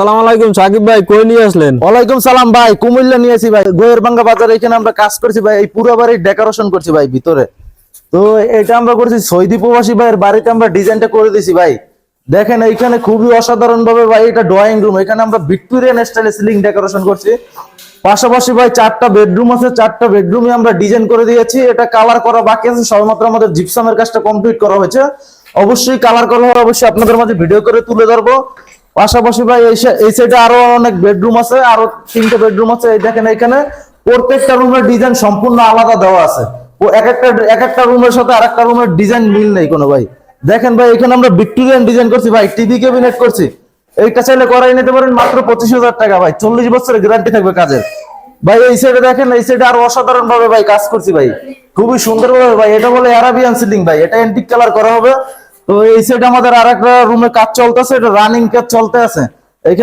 আসসালামু আলাইকুম, সাকিব ভাই, কই নিয়ে আসলেন? ওয়ালাইকুম সালাম ভাই, কুমিল্লা নিয়েছি ভাই। গোয়ের বাঙ্গা বাজারে এখানে আমরা কাজ করছি ভাই, এই পুরো বাড়ির ডেকোরেশন করছি ভাই ভিতরে। তো এটা আমরা করছি সৌদি প্রবাসী ভাইয়ের বাড়িতে আমরা ডিজাইনটা করে দিছি ভাই। দেখেন, এইখানে খুবই অসাধারণ ভাবে ভাই, এটা ড্রয়িং রুম এখানে আমরা ভিক্টোরিয়ান স্টাইলে সিলিং ডেকোরেশন করছি। পাশাপাশি ভাই, চারটা বেডরুম আছে, চারটা বেডরুমে আমরা ডিজাইন করে দিয়েছি। এটা কালার করা বাকি আছে, সবেমাত্র আমাদের জিপসামের কাজটা কমপ্লিট করা হয়েছে। অবশ্যই কালার করা অবশ্যই আপনাদের মাঝে ভিডিও করে তুলে ধরবো। পাশাপাশি ভাই, এই সাইডে আরও অনেক বেডরুম আছে, আরও তিনটে বেডরুম আছে। এই দেখেন এখানে প্রত্যেকটা রুমের ডিজাইন সম্পূর্ণ আলাদা দেওয়া আছে। ও এক একটা এক একটা রুমের সাথে আর একটা রুমের ডিজাইন মিল নেই কোনো ভাই। দেখেন ভাই, এখানে আমরা ভিক্টোরিয়ান ডিজাইন করছি ভাই টিভি ক্যাবিনেট করছি। এইটা চাইলে করাই নিতে পারেন মাত্র পঁচিশ হাজার টাকা ভাই, চল্লিশ বছরের গ্যারান্টি থাকবে কাজের। ভাই, এই সাইডে দেখেন, এই সাইডে আরও অসাধারণ ভাবে ভাই কাজ করছি ভাই। খুবই সুন্দর ভাবে ভাই, এটা বলে অ্যারাবিয়ান সিলিং ভাই, এটা অ্যান্টিক কালার করা হবে। তো এই সেটা আমাদের আর একটা রুমে কাজ চলতেছে, এটা রানিং কাজ চলতে আছে। এখানে